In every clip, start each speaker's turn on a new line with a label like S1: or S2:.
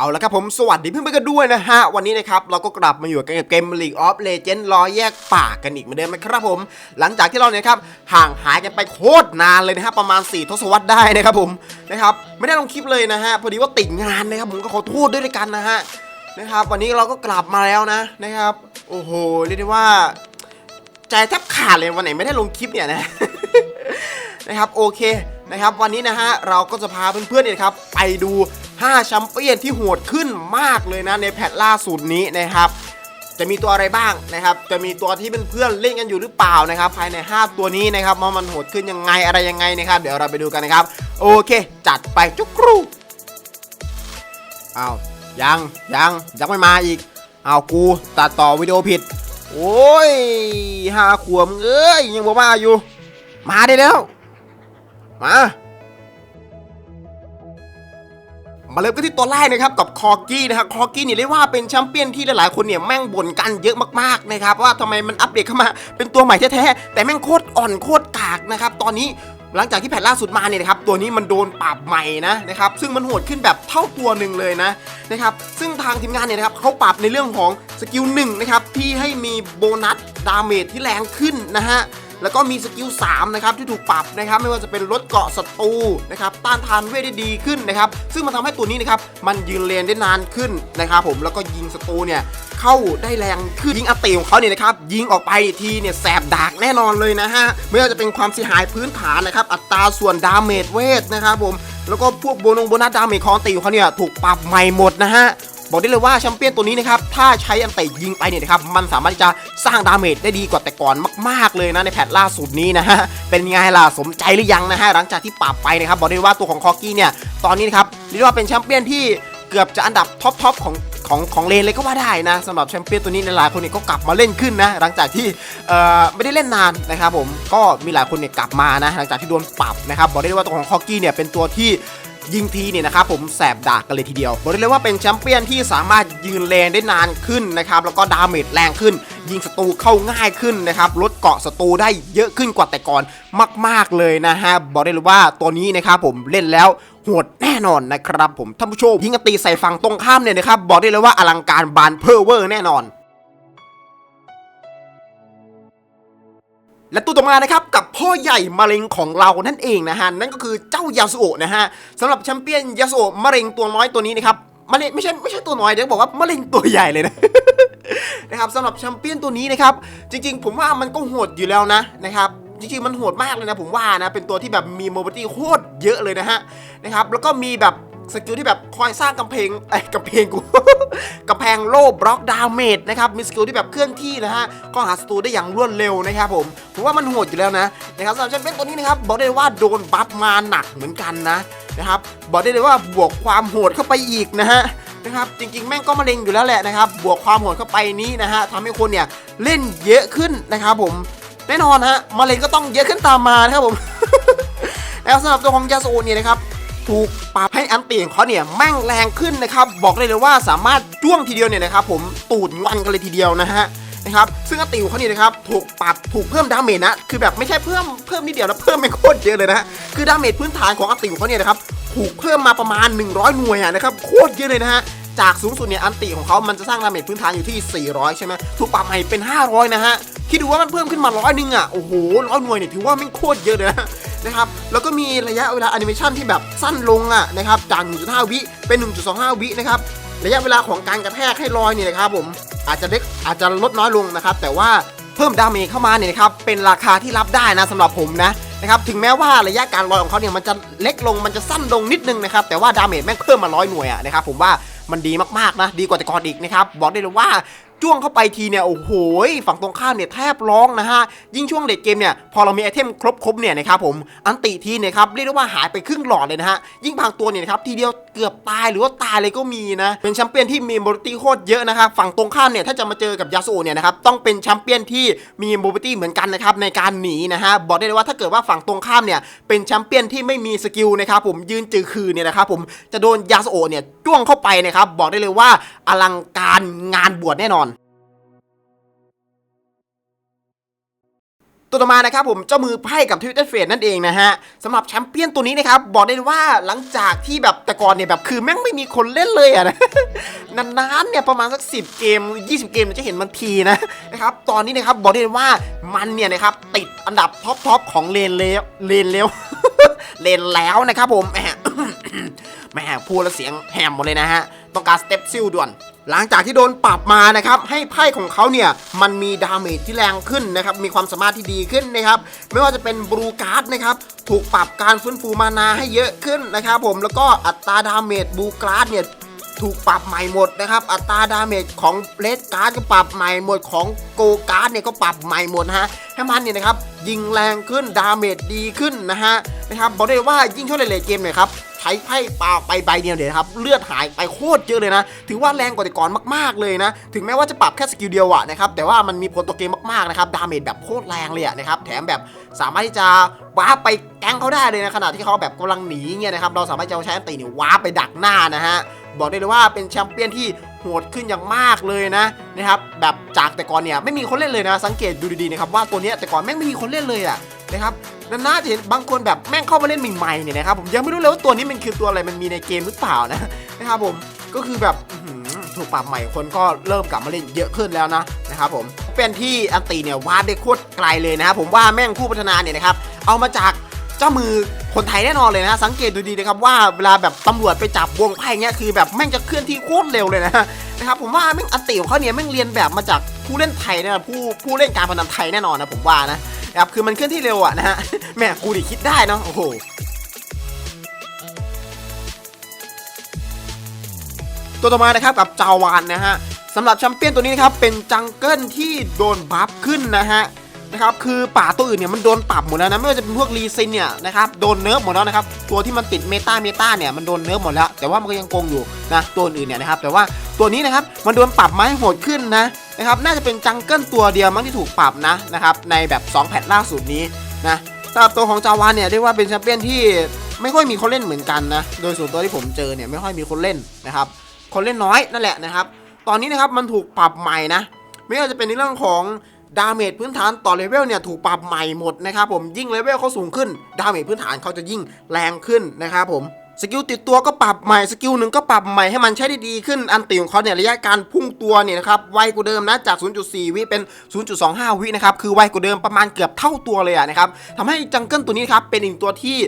S1: เอาละครับผมสวัสดีเพื่อนๆกันด้วยนะฮะ วันนี้นะครับ เราก็กลับมาอยู่กันกับเกม League of Legends รอแยกปากกันอีกเหมือนเดิมนะครับผม หลังจากที่เราเนี่ยครับ ห่างหายกันไปโคตรนานเลยนะฮะ ประมาณ 4 ทศวรรษได้นะครับผมนะครับ ไม่ได้ลงคลิปเลยนะฮะ พอดีว่าติดงานนะครับผมก็ขอโทษด้วยด้วยกันนะฮะนะครับ วันนี้เราก็กลับมาแล้วนะนะครับ โอ้โหเรียกได้ว่า ใจแทบขาดเลยวันไหนไม่ได้ลงคลิปเนี่ยนะนะครับโอเคนะครับ วันนี้นะฮะเราก็จะพาเพื่อนๆเนี่ยนะครับไปดู 5แชมเปี้ยนที่โหดขึ้นมากเลยนะในแพทล่าสุดนี้นะครับจะมีตัวอะไรบ้างนะครับ จะมีตัวที่เป็นเพื่อนเล่นกันอยู่หรือเปล่านะครับ ภายใน 5 ตัวนี้นะครับว่ามันโหดขึ้นยังไงอะไรยังไงนะครับ เดี๋ยวเราไปดูกันนะครับ โอเค จัดไปจุกครูอ้าวยังยังยังไม่มาอีกอ้าวกูตัดต่อวิดีโอผิด โอ้ยห้าขวบมึงเอ้ยยังบอกมาอยู่ มาได้แล้ว มา มาเริ่มกันที่ตัวแรกนะครับกับคอร์กี้นะครับคอร์กี้เนี่ยเรียกว่าเป็นแชมเปี้ยนที่หลายๆคนเนี่ยแม่งบ่นกันเยอะมากๆนะครับว่าทำไมมันอัปเดตเข้ามาเป็นตัวใหม่แท้ๆแต่แม่งโคตรอ่อนโคตรกากนะครับตอนนี้หลังจากที่แพทล่าสุดมาเนี่ยนะครับตัวนี้มันโดนปรับใหม่นะนะครับซึ่งมันโหดขึ้นแบบเท่าตัวหนึ่งเลยนะนะครับซึ่งทางทีมงานเนี่ยนะครับเขาปรับในเรื่องของสกิลหนึ่งนะครับที่ให้มีโบนัสดาเมจที่แรงขึ้นนะฮะ แล้วก็มีสกิล3นะครับที่ถูกปรับนะครับไม่ว่าจะเป็นลดเกาะศัตรูนะครับต้านทานเวทได้ดีขึ้นนะครับซึ่งมันทำให้ตัวนี้นะครับมันยืนเลนได้นานขึ้นนะครับผมแล้วก็ยิงศัตรูเนี่ยเข้าได้แรงขึ้นยิงอัตติของเขาเนี่ยนะครับยิงออกไปทีเนี่ยแสบดากแน่นอนเลยนะฮะไม่ว่าจะเป็นความเสียหายพื้นฐานนะครับอัตราส่วนดาเมจเวทนะครับผมแล้วก็พวกโบนงโบนัสดาเมจของตติของเขาเนี่ยถูกปรับใหม่หมดนะฮะ บอกได้เลยว่าแชมเปี้ยนตัวนี้นะครับถ้าใช้อันเตะยิงไปเนี่ยนะครับมันสามารถที่จะสร้างดาเมจได้ดีกว่าแต่ก่อนมาก ๆเลยนะในแพทล่าสุดนี้นะฮะเป็นไงล่ะสมใจหรือยังนะฮะหลังจากที่ปรับไปนะครับบอกได้เลยว่าตัวของคอกี้เนี่ยตอนนี้นะครับเรียกว่าเป็นแชมเปี้ยนที่เกือบจะอันดับท็อปทอปของของของเลนเลยก็ว่าได้นะสำหรับแชมเปี้ยนตัวนี้หลายคนเนี่ยก็กลับมาเล่นขึ้นนะหลังจากที่เอ่อไม่ได้เล่นนานนะครับผมก็มีหลายคนเนี่ยกลับมานะหลังจากที่โดนปรับนะครับบอกได้ว่าตัวของคอกี้เนี่ยเป็นตัวที่ ยิงทีเนี่ยนะครับผมแสบดากกันเลยทีเดียวบอกได้เลยว่าเป็นแชมเปี้ยนที่สามารถยืนเลนได้นานขึ้นนะครับแล้วก็ดาเมจแรงขึ้น ยิงศัตรูเข้าง่ายขึ้นนะครับลดเกาะศัตรูได้เยอะขึ้นกว่าแต่ก่อนมาก ๆเลยนะฮะบอกได้เลยว่าตัวนี้นะครับผมเล่นแล้วโหดแน่นอนนะครับผมท่านผู้ชมยิงกตีใส่ฝั่งตรงข้ามเนี่ยนะครับบอกได้เลยว่าอลังการบานเพอร์เวอร์แน่นอน และตัวต่อมานะครับกับพ่อใหญ่มะเร็งของเรานั่นเองนะฮะนั่นก็คือเจ้ายาสุโอะนะฮะสำหรับแชมเปี้ยนยาสุโอะมะเร็งตัวน้อยตัวนี้นะครับมะเร็งไม่ใช่ไม่ใช่ตัวน้อยเดี๋ยวบอกว่ามะเร็งตัวใหญ่เลยนะนะครับสำหรับแชมเปี้ยนตัวนี้นะครับจริง ๆ ผมว่ามันก็โหดอยู่แล้วนะนะครับจริงๆมันโหดมากเลยนะผมว่านะเป็นตัวที่แบบมีโมบิลิตี้โคตรเยอะเลยนะฮะนะครับแล้วก็มีแบบ สกิลที่แบบคอยสร้างกำแพงไอ้กำแพงกู กำแพงโล่บล็อกดาเมจนะครับมีสกิลที่แบบเคลื่อนที่นะฮะก็หาศัตรูได้อย่างรวดเร็วนะครับผมผมว่ามันโหดอยู่แล้วนะนะครับสำหรับแชมเปี้ยนตัวนี้นะครับบอกได้เลยว่าโดนบัฟมาหนักเหมือนกันนะนะครับบอกได้เลยว่าบวกความโหดเข้าไปอีกนะฮะนะครับจริงๆ แม่งก็มะเร็งอยู่แล้วแหละนะครับ บวกความโหดเข้าไปนี้นะฮะทำให้คนเนี่ยเล่นเยอะขึ้นนะครับผมแน่นอนฮะมะเร็งก็ต้องเยอะขึ้นตามมานะครับผมแล้วสำหรับตัวของยาสูเนี่ยนะครับ ถูกปรับให้อันตีของเขาเนี่ยแม่งแรงขึ้นนะครับ บอกเลยเลยว่าสามารถจ้วงทีเดียวเนี่ยนะครับผมตูดงอนกันเลยทีเดียวนะฮะนะครับซึ่งอันตีของเขาเนี่ยนะครับถูกปรับถูกเพิ่มดาเมจนะคือแบบไม่ใช่เพิ่มเพิ่มนิดเดียวนะเพิ่มไม่โคตรเยอะเลยนะฮะคือดาเมจพื้นฐานของอันตีของเขาเนี่ยนะครับถูกเพิ่มมาประมาณ 100 หน่วยนะครับโคตรเยอะเลยนะฮะจากสูงสุดเนี่ยอันติของเขามันจะสร้างดาเมจพื้นฐานอยู่ที่ 400 ใช่ไหมถูกปรับใหม่เป็น 500 นะฮะ คิดดูว่ามันเพิ่มขึ้นมาร้อยนึงอะ โอ้โหร้อยหน่วยเนี่ยถือว่าไม่โคตรเยอะเลยนะ นะครับแล้วก็มีระยะเวลาแอนิเมชันที่แบบสั้นลงอะนะครับจาก 1.5 วิเป็น 1.25 วินะครับระยะเวลาของการกระแทกให้ลอยเนี่ยนะครับผมอาจจะเล็กอาจจะลดน้อยลงนะครับแต่ว่าเพิ่มดาเมจเข้ามาเนี่ยนะครับเป็นราคาที่รับได้นะสำหรับผมนะนะครับถึงแม้ว่าระยะการลอยของเขาเนี่ยมันจะเล็กลงมันจะสั้นลงนิดนึงนะครับแต่ว่าดาเมจแม่งเพิ่มมาร้อยหน่วยอะนะครับผมว่ามันดีมากๆนะดีกว่าแต่ก่อนอีกนะครับบอกได้เลยว่า จ้วงเข้าไปทีเนี่ยโอ้โหฝั่งตรงข้ามเนี่ยแทบร้องนะฮะยิ่งช่วงเลดเกมเนี่ยพอเรามีไอเทมครบๆเนี่ยนะครับผมอันติทีเนี่ยครับเรียกได้ว่าหายไปครึ่งหลอดเลยนะฮะยิ่งบางตัวเนี่ยนะครับทีเดียวเกือบตายหรือว่าตายเลยก็มีนะเป็นแชมเปี้ยนที่มีโมบิตี้โคตรเยอะนะครับฝั่งตรงข้ามเนี่ยถ้าจะมาเจอกับยาสูเนี่ยนะครับต้องเป็นแชมเปี้ยนที่มีโมบิลิตี้เหมือนกันนะครับในการหนีนะฮะบอกได้เลยว่าถ้าเกิดว่าฝั่งตรงข้ามเนี่ยเป็นแชมเปี้ยนที่ไม่มีสกิลนะครับผมยืนจือคือเนี่ยนะครับผมจะโดนยาสูเนี่ยจ้วงเข้าไปนะครับบอกได้เลยว่าอลังการงานบวชแน่นอน ตัวต่อมานะครับผมเจ้ามือไพ่กับทวิตเตอร์เฟดนั่นเองนะฮะสำหรับแชมเปี้ยนตัวนี้นะครับบอกได้ว่าหลังจากที่แบบแต่ก่อนเนี่ยแบบคือแม่งไม่มีคนเล่นเลยอะนะนานๆเนี่ยประมาณสัก 10 เกม 20 เกมเราจะเห็นมันทีนะนะครับตอนนี้นะครับบอกได้ว่ามันเนี่ยนะครับติดอันดับท็อปทอปของเลนเลวเลนเลวเลนแล้วนะครับผมแหมแหมพูดแล้วเสียงแหมหมดเลยนะฮะต้องการสเต็ปซิลด่วน หลังจากที่โดนปรับมานะครับให้ไพ่ของเขาเนี่ยมันมีดาเมจที่แรงขึ้นนะครับมีความสามารถที่ดีขึ้นนะครับไม่ว่าจะเป็นบลูการ์ดนะครับถูกปรับการฟื้นฟูมานาให้เยอะขึ้นนะครับผมแล้วก็อัตราดาเมจบลูการ์ดเนี่ยถูกปรับใหม่หมดนะครับ อัตราดาเมจของเลดการ์ดก็ปรับใหม่หมดของโกการ์ดเนี่ยก็ปรับใหม่หมดนะฮะให้มันเนี่ยนะครับยิงแรงขึ้นดาเมจดีขึ้นนะฮะนะครับบอกได้เลยว่ายิ่งเข้าเลทเกมเนี่ยครับ ใช้ไพ่เปล่าไปใบเดียวเดี๋ยวครับเลือดหายไปโคตรเยอะเลยนะ ถือว่าแรงกว่าแต่ก่อนมากๆเลยนะ ถึงแม้ว่าจะปรับแค่สกิลเดียวอะนะครับแต่ว่ามันมีผลต่อเกมมากๆนะครับดาเมจแบบโคตรแรงเลยอะนะครับแถมแบบสามารถที่จะว้าร์ปไปแก๊งเขาได้เลยนะขณะที่เขาแบบกำลังหนีเงี้ยนะครับเราสามารถจะใช้อันตีเนี่ยว้าร์ปไปดักหน้านะฮะบอกได้เลยว่าเป็นแชมเปี้ยนที่ โหดขึ้นอย่างมากเลยนะนะครับแบบจากแต่ก่อนเนี่ยไม่มีคนเล่นเลยนะ สังเกตดูดีๆนะครับว่าตัวเนี้ยแต่ก่อนแม่งไม่มีคนเล่นเลยอะนะครับนานๆจะเห็นบางคนแบบแม่งเข้ามาเล่นใหม่ๆเนี่ยนะครับผมยังไม่รู้เลยว่าตัวนี้มันคือตัวอะไรมันมีในเกมหรือเปล่านะนะครับผมก็คือแบบถูกปรับใหม่คนก็เริ่มกลับมาเล่นเยอะขึ้นแล้วนะนะครับผมเป็นที่อันตีเนี่ยวาดได้โคตรไกลเลยนะครับผมว่าแม่งผู้พัฒนาเนี่ยนะครับเอามาจากเจ้ามือ คนไทยแน่นอนเลยนะสังเกตดูดีนะครับว่าเวลาแบบตำรวจไปจับวงไพ่เงี้ยคือแบบแม่งจะเคลื่อนที่โคตรเร็วเลยนะนะครับผมว่าแม่งอันติของเขาเนี่ยแม่งเรียนแบบมาจากผู้เล่นไทยนะผู้ผู้เล่นการพนันไทยแน่นอนนะผมว่านะครับคือมันเคลื่อนที่เร็วอะนะฮะแม่กูดิคิดได้เนาะโอ้โหตัวต่อมานะครับกับจาวานนะฮะสำหรับแชมเปี้ยนตัวนี้นะครับเป็นจังเกิลที่โดนบัฟขึ้นนะฮะ นะครับคือป่าตัวอื่นเนี่ยมันโดนปรับหมดแล้วนะไม่ว่าจะเป็นพวกรีซินเนี่ยนะครับโดนเนิร์ฟหมดแล้วนะครับตัวที่มันติดเมตาเมตาเนี่ยมันโดนเนิร์ฟหมดแล้ว แต่ว่ามันก็ยังคงอยู่นะตัวอื่นเนี่ยนะครับแต่ว่าตัวนี้นะครับมันโดนปรับมาให้โหดขึ้นนะนะครับน่าจะเป็นจังเกิลตัวเดียวมั้งที่ถูกปรับนะนะครับในแบบ 2 แพทล่าสุดนี้นะสำหรับตัวของจาวานเนี่ยเรียกว่าเป็นแชมเปี้ยนที่ไม่ค่อยมีคนเล่นเหมือนกันนะโดยส่วนตัวที่ผมเจอเนี่ยไม่ค่อยมีคนเล่นนะครับคนเล่นน้อยนั่นแหละนะครับตอนนี้นะครับมันถูกปรับใหม่นะไม่ว่าจะเป็นในเรื่องของ ดาเมจพื้นฐานต่อเลเวลเนี่ยถูกปรับใหม่หมดนะครับผมยิ่งเลเวลเขาสูงขึ้น ดาเมจพื้นฐานเขาจะยิ่งแรงขึ้นนะครับผมสกิลติดตัวก็ปรับใหม่สกิลหนึ่งก็ปรับใหม่ให้มันใช้ได้ดีขึ้นอันตีของเขาเนี่ยระยะการพุ่งตัวเนี่ยนะครับไวกว่าเดิมนะจาก 0.4 วิเป็น 0.25 วินะครับคือไวกว่าเดิมประมาณเกือบเท่าตัวเลยอะนะครับทำให้จังเกิลตัวนี้ครับเป็นอีกตัวที่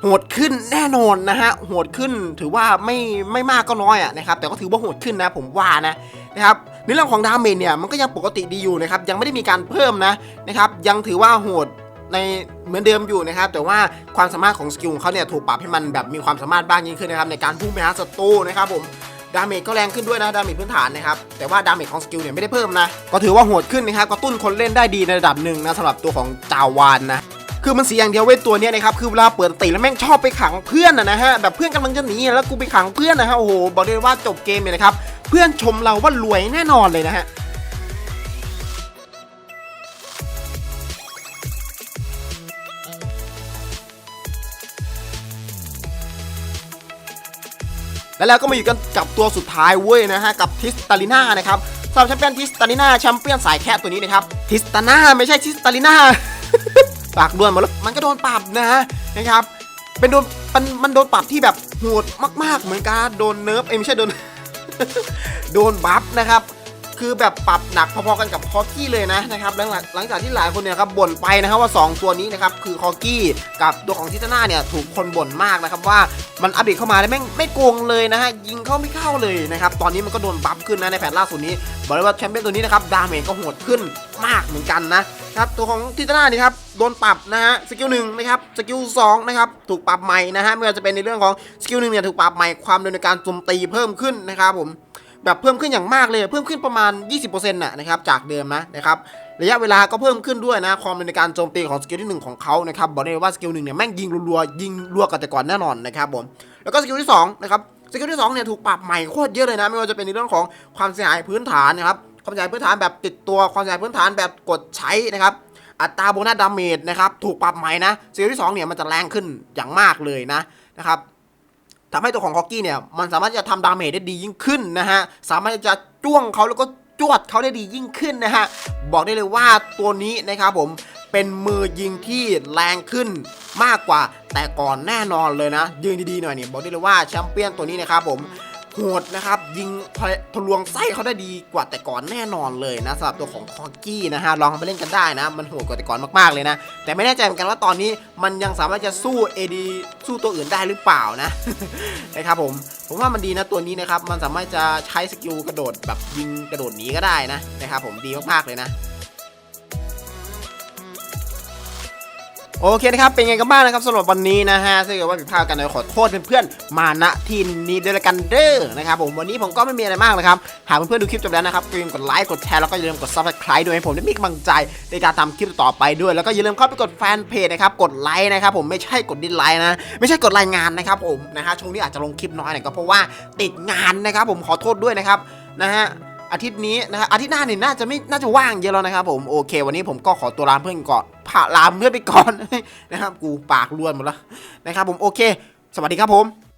S1: โหดขึ้นแน่นอนนะฮะโหดขึ้นถือว่าไม่ไม่มากก็น้อยอะนะครับแต่ก็ถือว่าโหดขึ้นนะผมว่านะนะครับ ในเรื่องของดาเมจเนี่ยมันก็ยังปกติดีอยู่นะครับยังไม่ได้มีการเพิ่มนะนะครับยังถือว่าโหดในเหมือนเดิมอยู่นะครับ แต่ว่าความสามารถของสกิลของเขาเนี่ยถูกปรับให้มันแบบมีความสามารถบ้างยิ่งขึ้นนะครับในการพุ่งไปหาศัตรูนะครับผมดาเมจก็แรงขึ้นด้วยนะดาเมจพื้นฐานนะครับแต่ว่าดาเมจของสกิลเนี่ยไม่ได้เพิ่มนะ ก็ถือว่าโหดขึ้นนะครับกระตุ้นคนเล่นได้ดีในระดับหนึ่งนะสำหรับตัวของจาวานนะคือมันเสียอย่างเดียวเว้ยตัวเนี้ยนะครับคือเวลาเปิดตีแล้วแม่งชอบไปขังเพื่อนอะนะฮะแบบเพื่อนกำลังจะหนีแล้วกูไปขังเพื่อนนะฮะโอ้โหบอกเลยว่าจบเกมเนี่ยนะครับ เพื่อนชมเราว่ารวยแน่นอนเลยนะฮะแล้วเราก็มาอยู่กันกับตัวสุดท้ายเว้ยนะฮะกับทิสตาลิน่านะครับสำหรับแชมเปี้ยนทิสตาลิน่าแชมเปี้ยนสายแคทตัวนี้นะครับทิสตาน่าไม่ใช่ทิสตาลิน่าปากด้วนมดแล้วมันก็โดนปรับนะฮะนะครับเป็นโดนมันมันโดนปรับที่แบบโหดมาก ๆ เหมือนกันโดนเนิร์ฟเอ้ไม่ใช่โดน โดนบัฟนะครับ คือแบบปรับหนักพอๆกันกับคอกี้เลยนะนะครับหลังหลังจากที่หลายคนเนี่ยครับบ่นไปนะครับว่า 2 ตัวนี้นะครับคือคอกี้กับตัวของทิตาน่าเนี่ยถูกคนบ่นมากนะครับว่ามันอัปเดตเข้ามาแล้วแม่งไม่โกงเลยนะฮะยิงเข้าไม่เข้าเลยนะครับตอนนี้มันก็โดนบัฟขึ้นนะในแผนล่าสุดนี้บอกเลยว่าแชมเปี้ยนตัวนี้นะครับดาเมจก็โหดขึ้นมากเหมือนกันนะครับตัวของทิตาน่านี่ครับโดนปรับนะฮะสกิลหนึ่งนะครับสกิลสองนะครับถูกปรับใหม่นะฮะไม่ว่าจะเป็นในเรื่องของสกิลหนึ่งเนี่ยถูกปรับใหม่ความเร็วในการโจมตีเพิ่มขึ้นนะครับผม แบบเพิ่มขึ้นอย่างมากเลยเพิ่มขึ้นประมาณ 20%น่ะนะครับจากเดิมนะนะครับระยะเวลาก็เพิ่มขึ้นด้วยนะความในการโจมตีของสกิลที่หนึ่งของเขานะครับบอกได้เลยว่าสกิลหนึ่งเนี่ยแม่งยิงรัวๆยิงรัวกับแต่ก่อนแน่นอนนะครับผมแล้วก็สกิลที่สองนะครับสกิลที่สองเนี่ยถูกปรับใหม่โคตรเยอะเลยนะไม่ว่าจะเป็นในเรื่องของความเสียหายพื้นฐานนะครับความเสียหายพื้นฐานแบบติดตัวความเสียหายพื้นฐานแบบกดใช้นะครับอัตราโบนัสดาเมจนะครับถูกปรับใหม่นะสกิลที่สองเนี่ยมันจะแรงขึ้นอย่างมากเลยนะนะครับ ทำให้ตัวของฮอกกี้เนี่ยมันสามารถจะทำดาเมจได้ดียิ่งขึ้นนะฮะ สามารถจะจ้วงเขาแล้วก็จวดเขาได้ดียิ่งขึ้นนะฮะ บอกได้เลยว่าตัวนี้นะครับผมเป็นมือยิงที่แรงขึ้นมากกว่าแต่ก่อนแน่นอนเลยนะ ยืนดีๆหน่อยนี่บอกได้เลยว่าแชมเปี้ยนตัวนี้นะครับผม โหดนะครับ ยิงทะลวงไส้เขาได้ดีกว่าแต่ก่อนแน่นอนเลยนะสำหรับตัวของคอกี้นะฮะลองไปเล่นกันได้นะ มันโหดกว่าแต่ก่อนมากๆเลยนะ แต่ไม่แน่ใจเหมือนกันว่าตอนนี้มันยังสามารถจะสู้ AD สู้ตัวอื่นได้หรือเปล่านะนะครับผมผมว่ามันดีนะตัวนี้นะครับมันสามารถจะใช้สกิลกระโดดแบบยิงกระโดดหนีก็ได้นะนะครับผมดีมากๆเลยนะ โอเคนะครับเป็นไงกันบ้างนะครับสำหรับวันนี้นะฮะถ้าเกิดว่าผิดพลาดกันนะขอโทษเพื่อนๆมาณที่นี้ด้วยละกันเด้อนะครับผมวันนี้ผมก็ไม่มีอะไรมากนะครับหากเพื่อนๆดูคลิปจบแล้วนะครับอย่าลืมกดไลค์กดแชร์แล้วก็อย่าลืมกด subscribe ด้วยให้ผมได้มีกำลังใจในการทำคลิปต่อไปด้วย แล้วก็อย่าลืมเข้าไปกดแฟนเพจนะครับกดไลค์นะครับผมไม่ใช่กดดิสไลค์นะไม่ใช่กดรายงานนะครับผมนะฮะช่วงนี้อาจจะลงคลิปน้อยหน่อยก็เพราะว่าติดงานนะครับผมขอโทษด้วยนะครับนะฮะ อาทิตย์นี้นะครับอาทิตย์หน้าเนี่ยน่าจะไม่น่าจะว่างเยอะแล้วนะครับผมโอเค วันนี้ผมก็ขอตัวลาเพื่อนก่อนผ่าลาเพื่อนไปก่อนนะครับกูปากล้วนหมดแล้วนะครับผมโอเค สวัสดีครับผม